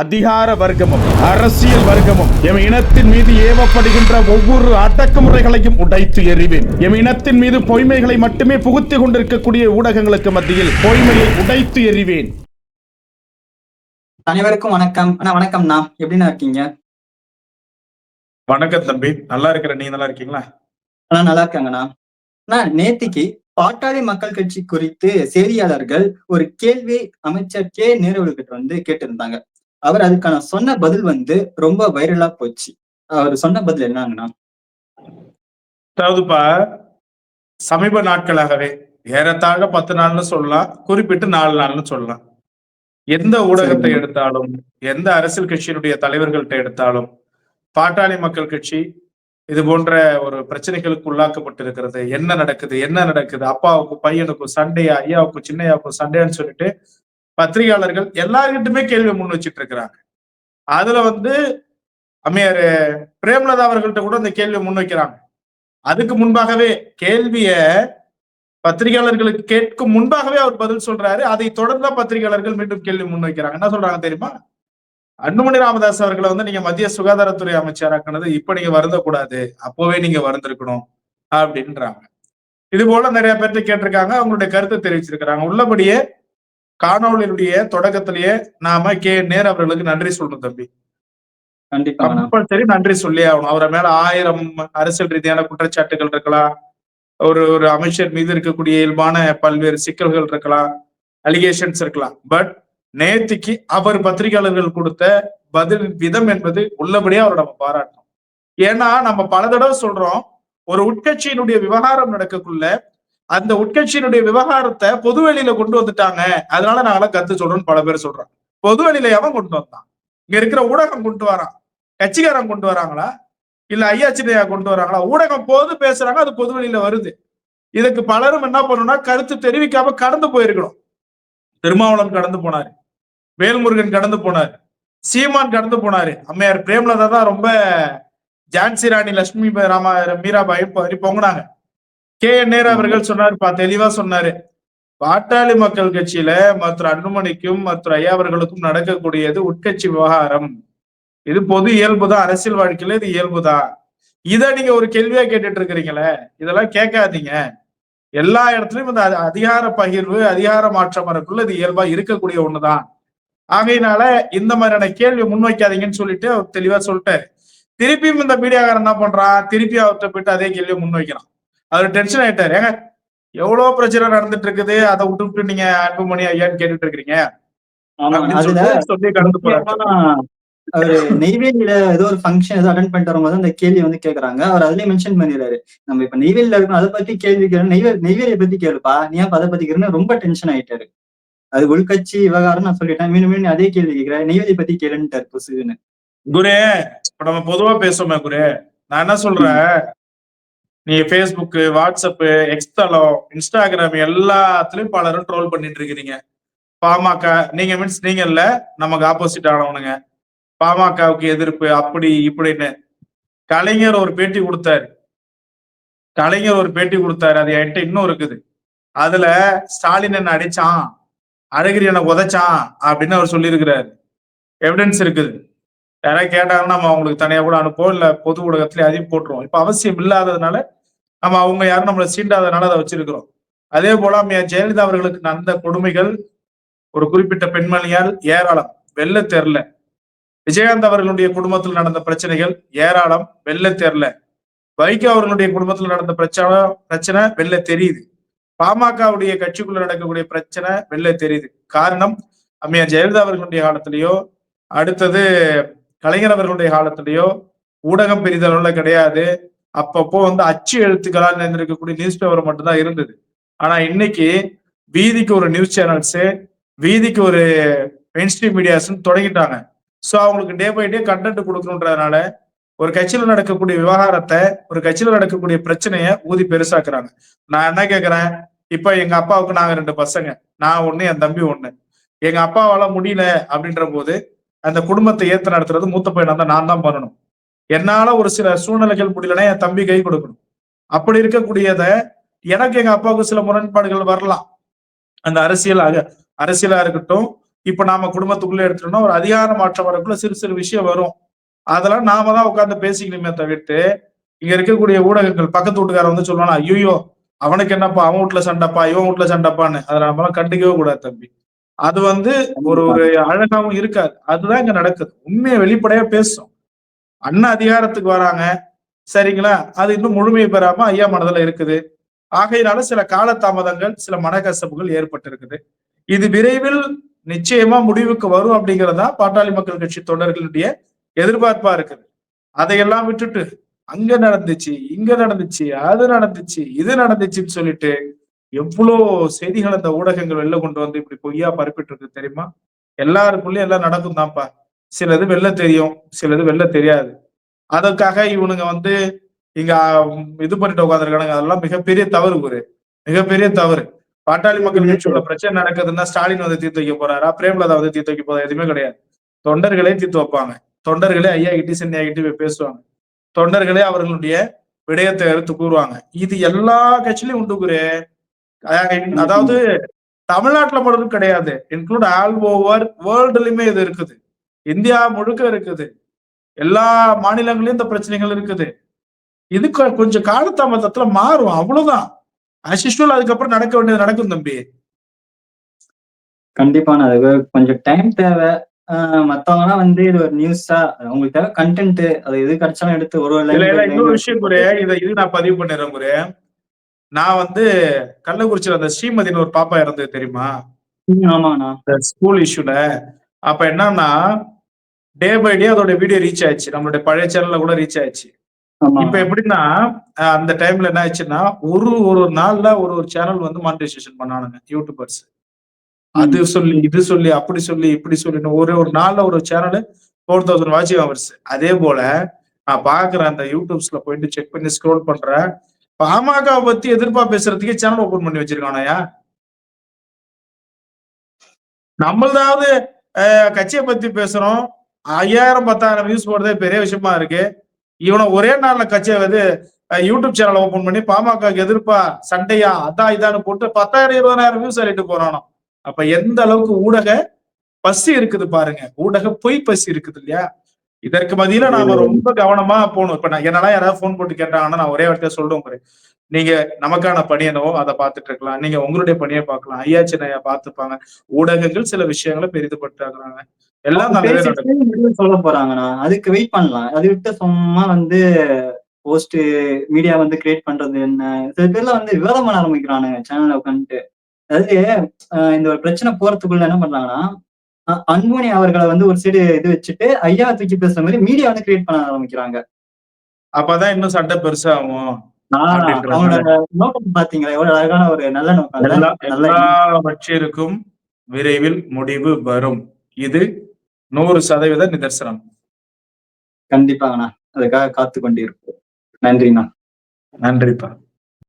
அதிகார வர்க்கமும் அரசியல் வர்க்கமும் எம் இனத்தின் மீது ஏவப்படுகின்ற ஒவ்வொரு அடக்குமுறைகளையும் உடைத்து எறிவேன். எம் இனத்தின் மீது பொய்மைகளை மட்டுமே புகுத்திக் கொண்டிருக்கக்கூடிய ஊடகங்களுக்கு மத்தியில் பொய்மையை உடைத்து எறிவேன். அனைவருக்கும் வணக்கம். அண்ணா வணக்கம்ண்ணா எப்படிண்ணா இருக்கீங்க? வணக்கம் தம்பி. நல்லா இருக்கிற நீ நல்லா இருக்கீங்களா? அண்ணா நல்லா இருக்காங்கண்ணா அண்ணா. நேத்திக்கு பாட்டாளி மக்கள் கட்சி குறித்து செய்தியாளர்கள் ஒரு கேள்வி அமைச்சர் கே. நேருகிட்ட வந்து கேட்டிருந்தாங்க. அவர் அதுக்கான சொன்ன பதில் வந்து ரொம்ப வைரலா போச்சு. அவர் சொன்ன பதில் என்னங்கண்ணா? அதாவதுப்பா சமீப நாட்களாகவே ஏறத்தாழ பத்து நாள்னு சொல்லலாம் குறிப்பிட்டு நாலு நாள்னு சொல்லலாம். எந்த ஊடகத்தை. எடுத்தாலும் எந்த அரசியல் கட்சியினுடைய தலைவர்கள்ட்ட எடுத்தாலும் பாட்டாளி மக்கள் கட்சி இது போன்ற ஒரு பிரச்சனைகளுக்கு உள்ளாக்கப்பட்டிருக்கிறது. என்ன நடக்குது என்ன நடக்குது? அப்பாவுக்கும் பையனுக்கும் சண்டையா ஐயாவுக்கும் சின்னையாவுக்கும் சண்டையான்னு சொல்லிட்டு பத்திரிகையாளர்கள் எல்லார்கிட்டுமே கேள்வி முன் வச்சுட்டு இருக்கிறாங்க அதுல வந்து அம்மையார் பிரேமலதா அவர்கள்ட்ட கூட இந்த கேள்வி முன் வைக்கிறாங்க. அதுக்கு முன்பாகவே கேள்விய பத்திரிகையாளர்களுக்கு கேட்கும் முன்பாகவே அவர் பதில் சொல்றாரு. அதை தொடர்ந்த பத்திரிகையாளர்கள் மீண்டும் கேள்வி முன்வைக்கிறாங்க என்ன சொல்றாங்க தெரியுமா? அன்புமணி ராமதாஸ் அவர்களை வந்து நீங்க மத்திய சுகாதாரத்துறை அமைச்சராக்குனது இப்ப நீங்க வருந்தக்கூடாது. அப்போவே நீங்க வருந்திருக்கணும் அப்படின்றாங்க. இது போல நிறைய பேர்த்து கேட்டிருக்காங்க. அவங்களுடைய கருத்தை தெரிவிச்சிருக்கிறாங்க. உள்ளபடியே காணொலியினுடைய தொடக்கத்திலேயே நாம கே. நேர் அவர்களுக்கு நன்றி சொல்லணும் தம்பி. கம்பல்சரி நன்றி சொல்லி ஆகணும். அவரை மேல ஆயிரம் அரசியல் ரீதியான குற்றச்சாட்டுகள் இருக்கலாம். ஒரு ஒரு அமைச்சர் மீது இருக்கக்கூடிய இயல்பான பல்வேறு சிக்கல்கள் இருக்கலாம். அலிகேஷன்ஸ் இருக்கலாம். பட் நேத்திக்கு அவர் பத்திரிகையாளர்கள் கொடுத்த பதில் விதம் என்பது உள்ளபடியே அவரை நம்ம பாராட்டணும். ஏன்னா நம்ம பல தடவை சொல்றோம் ஒரு உட்கட்சியினுடைய விவகாரம் நடக்கக்குள்ள அந்த உட்கட்சியினுடைய விவகாரத்தை பொதுவெளியில கொண்டு வந்துட்டாங்க அதனால நாங்களாம் கத்து சொல்றோம்னு பல பேர் சொல்றோம் பொதுவெளியில எவன் கொண்டு வந்தான் இங்க இருக்கிற ஊடகம் கொண்டு வரான் கட்சிக்காரன் கொண்டு வராங்களா இல்ல ஐயா சின்னையா கொண்டு வராங்களா ஊடகம் போது பேசுறாங்க அது பொதுவெளியில வருது இதுக்கு பலரும் என்ன பண்ணணும்னா கருத்து தெரிவிக்காம கடந்து போயிருக்கணும் திருமாவளம் கடந்து போனாரு வேல்முருகன் கடந்து போனாரு சீமான் கடந்து போனாரு அம்மையார் பிரேமலதா தான் ரொம்ப ஜான்சி ராணி லட்சுமி ராம ராமா மீராபாய் பொங்கினாங்க கே என் நேரு அவர்கள் சொன்னாருப்பா தெளிவா சொன்னாரு. பாட்டாளி மக்கள் கட்சியில மற்ற அன்புமணிக்கும் மற்ற ஐயா அவர்களுக்கும் நடக்கக்கூடியது உட்கட்சி விவகாரம். இது பொது இயல்புதான் அரசியல் வாழ்க்கையில இது இயல்புதான் இத நீங்க ஒரு கேள்வியா கேட்டுட்டு இருக்கிறீங்களே இதெல்லாம் கேட்காதீங்க. எல்லா இடத்துலயும் இந்த அதிகார பகிர்வு அதிகார மாற்றம் வரக்குள்ள இது இயல்பா இருக்கக்கூடிய ஒண்ணுதான். ஆகையினால இந்த மாதிரியான கேள்வி முன்வைக்காதீங்கன்னு சொல்லிட்டு அவர் தெளிவா சொல்லிட்டாரு. திருப்பியும் இந்த மீடியாக்காரன் என்ன பண்றான்? திருப்பி அவர்கிட்ட போயிட்டு அதே கேள்வியை முன்வைக்கிறான். அவர் டென்ஷன் ஆயிட்டாரு. ஏங்க எவ்வளவு பிரச்சனை நடந்துட்டு இருக்குது அதை விட்டு நீங்க அன்புமணி ஐயான்னு கேட்டுட்டு இருக்கிறீங்க முக்கியமா அவரு நெய்வேலியில ஏதோ ஒரு ஃபங்க்ஷன் ஏதோ அட்டன் பண்ணிட்டு வரும்போது அந்த கேள்வி வந்து கேக்குறாங்க. அவர் அதுலயே மென்ஷன் பண்ணிடுறாரு. நம்ம இப்ப நெய்வேலியில இருக்கோம் அதை பத்தி கேள்வி நெய்வேலி நெய்வேலியை பத்தி கேளுப்பா. நீ ஏன் அதை பத்தி கேளுன்னு ரொம்ப டென்ஷன் ஆயிட்டாரு. அது உள்கட்சி விவகாரம் நான் சொல்லிட்டேன். மீண்டும் மீண்டும் அதே கேள்வி கேட்கிறேன் நெய்வேலி பத்தி கேளுன்ட்டாரு புசுன்னு குரு இப்ப நம்ம பொதுவா பேசுவோமே குரு. நான் என்ன சொல்றேன்? நீ ஃபேஸ்புக்கு வாட்ஸ்அப்பு எக்ஸ்தலம் இன்ஸ்டாகிராம் எல்லாத்துலயும் பலரும் ட்ரோல் பண்ணிட்டு இருக்கிறீங்க. பாமக நீங்க மீன்ஸ் நீங்க இல்ல நமக்கு ஆப்போசிட் ஆனவனுங்க. பாமகவுக்கு எதிர்ப்பு அப்படி இப்படின்னு. கலைஞர் ஒரு பேட்டி கொடுத்தாரு. கலைஞர் ஒரு பேட்டி கொடுத்தாரு அது என்கிட்ட இன்னும் இருக்குது. அதுல ஸ்டாலின் என்ன அடிச்சான்? அழகிரி என்ன உதைச்சான்? அப்படின்னு அவர் சொல்லியிருக்கிறாரு. எவிடன்ஸ் இருக்குது. யாராவது கேட்டாங்கன்னா நம்ம அவங்களுக்கு தனியாக கூட அனுப்புவோம் இல்லை பொது ஊடகத்திலே அதையும் போட்டுருவோம். இப்போ அவசியம் இல்லாததுனால நம்ம அவங்க யாரும் நம்மளை சீண்டாதனால அதை வச்சிருக்கிறோம். அதே போல ஜெயலலிதா அவர்களுக்கு நடந்த கொடுமைகள் ஒரு குறிப்பிட்ட பெண்மணியால் ஏராளம். வெள்ள தெரில. விஜயகாந்த் அவர்களுடைய குடும்பத்தில் நடந்த பிரச்சனைகள் ஏராளம். வெள்ள தெரில. வைகோ அவர்களுடைய குடும்பத்தில் நடந்த பிரச்சனை பிரச்சனை வெள்ள தெரியுது. பாமகவுடைய கட்சிக்குள்ள நடக்கக்கூடிய பிரச்சனை வெள்ள தெரியுது. காரணம் அம்மையா ஜெயலலிதா அவர்களுடைய காலத்திலேயோ அடுத்தது கலைஞர் அவர்களுடைய காலத்திலேயோ ஊடகம் பெரிதளவுல கிடையாது. அப்பப்போ வந்து அச்சு எழுத்துக்களால் நிறைந்திருக்கக்கூடிய நியூஸ் பேப்பர் மட்டும்தான் இருந்தது. ஆனா இன்னைக்கு வீதிக்கு ஒரு நியூஸ் சேனல்ஸ் வீதிக்கு ஒரு மெயின்ஸ்ட்ரீம் மீடியாஸ்னு தொடங்கிட்டாங்க. ஸோ அவங்களுக்கு டே பை டே கண்டென்ட் கொடுக்கணுன்றதுனால ஒரு கட்சியில் நடக்கக்கூடிய விவகாரத்தை ஒரு கட்சியில் நடக்கக்கூடிய பிரச்சனைய ஊதி பெருசாக்குறாங்க. நான் என்ன கேட்குறேன் இப்போ எங்க அப்பாவுக்கு நாங்க ரெண்டு பசங்க. நான் ஒண்ணு என் தம்பி ஒண்ணு. எங்க அப்பாவால முடியல அப்படின்ற போது அந்த குடும்பத்தை ஏத்து நடத்துறது மூத்த பையனா தான் நான் தான் பண்ணணும். என்னால ஒரு சில சூழ்நிலைகள் முடியலன்னா என் தம்பி கை கொடுக்கணும். அப்படி இருக்கக்கூடியத எனக்கு எங்க அப்பாவுக்கு சில முரண்பாடுகள் வரலாம். அந்த அரசியல் அக- அரசியலா இருக்கட்டும் இப்ப நாம குடும்பத்துக்குள்ள எடுத்துட்டோம்னா ஒரு அதிகார மாற்றம் வரக்குள்ள சிறு சிறு விஷயம் வரும். அதெல்லாம் நாம தான் உட்கார்ந்து பேசிக்கணுமே தவிர்த்து இங்க இருக்கக்கூடிய ஊடகங்கள் பக்கத்து வீட்டுக்கார வந்து சொல்லுவானா ஐயோ அவனுக்கு என்னப்பா அவன் வீட்டுல சண்டைப்பா இவன் வீட்டுல சண்டைப்பான்னு. அதை நம்மளாம் கண்டுக்கவே கூடாது தம்பி. அது வந்து ஒரு ஒரு அழகாவும் இருக்காது. அதுதான் இங்க நடக்குது. உண்மையை வெளிப்படையா பேசும். அண்ணா அதிகாரத்துக்கு வராங்க. சரிங்களா? அது இன்னும் முழுமை பெறாம ஐயா மனதுல இருக்குது. ஆகையினால சில காலதாமதங்கள் சில மனக்கசப்புகள் ஏற்பட்டிருக்குது. இது விரைவில் நிச்சயமா முடிவுக்கு வரும் அப்படிங்கறதா பாட்டாளி மக்கள் கட்சி தொண்டர்களுடைய எதிர்பார்ப்பா இருக்குது. அதையெல்லாம் விட்டுட்டு அங்க நடந்துச்சு இங்க நடந்துச்சு அது நடந்துச்சு இது நடந்துச்சுன்னு சொல்லிட்டு எவ்வளோ செய்திகள் அந்த ஊடகங்கள் வெளில கொண்டு வந்து இப்படி பொய்யா பரப்பிட்டு இருக்கு தெரியுமா? எல்லாருக்குள்ளயும் எல்லாம் நடக்கும் தான்ப்பா சிலது வெளில தெரியும் சிலது வெளில தெரியாது. அதற்காக இவனுங்க வந்து இங்க இது பண்ணிட்டு உட்காந்துருக்கானுங்க அதெல்லாம் மிகப்பெரிய தவறு ஒரு மிகப்பெரிய தவறு. பாட்டாளி மக்கள் கட்சியோட பிரச்சனை நடக்குதுன்னா ஸ்டாலின் வந்து தீர்த்து வைக்க போறாரா? பிரேமலதா வந்து தீர்த்து வைக்க போறா எதுவுமே கிடையாது. தொண்டர்களே தீர்த்து வைப்பாங்க. தொண்டர்களே ஐயா கிட்டி சென்னையா கிட்டி போய் பேசுவாங்க. தொண்டர்களே அவர்களுடைய விடயத்தை எடுத்து கூறுவாங்க. இது எல்லா கட்சியிலும் உண்டு குரு. அதாவது தமிழ்நாட்டுல மட்டும் கிடையாது. இன்க்ளூட் ஆல் ஓவர் வேர்ல்டுலயுமே இது இருக்குது. இந்தியா முழுக்க இருக்குது. எல்லா மாநிலங்களிலும் இந்த பிரச்சனைகள் இருக்குது. இது கொஞ்சம் காலதாமதத்துல மாறும். அவ்வளவுதான். அசிஸ்டுவல் அதுக்கப்புறம் நடக்க வேண்டியது நடக்கும் தம்பி. கண்டிப்பான அது கொஞ்சம் டைம் தேவை. ஆஹ் மத்தவங்க வந்து இது ஒரு நியூஸா அவங்களுக்கு தேவை கண்டென்ட் அது எது கிடைச்சாலும் எடுத்து ஒரு இன்னொரு விஷயம் குரு இதை இது நான் பதிவு பண்ணிடுறேன் குரு நான் வந்து கள்ளக்குறிச்சியில அந்த ஸ்ரீமதினு ஒரு பாப்பா இறந்தது தெரியுமா? ஆமாண்ணா ஸ்கூல் இஷ்யூல அப்ப என்னன்னா டே பை டே அதோட வீடியோ ரீச் ஆயிடுச்சு. நம்மளுடைய பழைய சேனல்ல கூட ரீச் ஆயிடுச்சு. இப்ப எப்படின்னா அந்த டைம்ல என்ன ஆச்சுன்னா ஒரு ஒரு நாள்ல ஒரு ஒரு சேனல் வந்து மானிட்டைசேஷன் பண்ணானுங்க யூடியூபர்ஸ் அது சொல்லி இது சொல்லி அப்படி சொல்லி இப்படி சொல்லி ஒரு ஒரு நாள்ல ஒரு சேனல் ஃபோர் தௌசண்ட் வாட்சிங் ஹவர்ஸ் அதே போல நான் பாக்குறேன் அந்த யூடியூப்ஸ்ல போயிட்டு செக் பண்ணி ஸ்க்ரோல் பண்றேன் பாமக பத்தி எதிர்ப்பா பேசுறதுக்கே சேனல் ஓபன் பண்ணி வச்சிருக்கானயா நம்மளதாவது கட்சியை பத்தி பேசுறோம். ஐயாயிரம் பத்தாயிரம் வியூஸ் போடுறதே பெரிய விஷயமா இருக்கு. இவனை ஒரே நாள்ல கட்சியை வந்து யூடியூப் சேனல் ஓபன் பண்ணி பாமக எதிர்ப்பா சண்டையா அதான் இதான்னு போட்டு பத்தாயிரம் இருபதாயிரம் வியூஸ் சொல்லிட்டு போறானோ. அப்ப எந்த அளவுக்கு ஊடக பசி இருக்குது பாருங்க. ஊடக பொய் பசி இருக்குது இல்லையா? இதற்கு மத்தியில நாம ரொம்ப கவனமா போகணும். இப்ப நான் என்னடா யாராவது ஃபோன் போட்டு கேட்டாங்கன்னா நான் ஒரே வார்த்தையா சொல்றேன் நீங்க நமக்கான பணி என்னவோ அதை பார்த்துட்டு இருக்கலாம். நீங்க உங்களுடைய பணியை பார்க்கலாம். ஐயா சின்னையா பார்த்துப்பாங்க. ஊடகங்கள் சில விஷயங்களை பெரிதுபட்டாங்க எல்லாம் சொல்ல போறாங்கண்ணா. அதுக்கு வெயிட் பண்ணலாம். அதை விட்டு சும்மா வந்து போஸ்ட் மீடியா வந்து கிரியேட் பண்றது என்ன? சில பேர்ல வந்து விவாதம் பண்ண ஆரம்பிக்கிறானுங்க சேனல்ல உட்காந்துட்டு அதாவது இந்த ஒரு பிரச்சனை போறதுக்குள்ள என்ன பண்றாங்கன்னா அன்புமணி அவர்களை வந்து ஒரு சைடு இது வச்சுட்டு ஐயா தூக்கி பேசுற மாதிரி மீடியா வந்து கிரியேட் பண்ண ஆரம்பிக்கிறாங்க. அப்பதான் இன்னும் பெருசாகும்? ஆஹ் அப்படின்றதுனால. அவங்களோட நோக்கம் பாத்தீங்களா? எவ்வளவு அழகான ஒரு நல்ல நோக்கம் விரைவில் முடிவு வரும். இது நூறு சதவீத நிதர்சனம். கண்டிப்பாங்கண்ணா. அதுக்காக காத்து கொண்டிருப்போம் நன்றிண்ணா. நன்றிப்பா.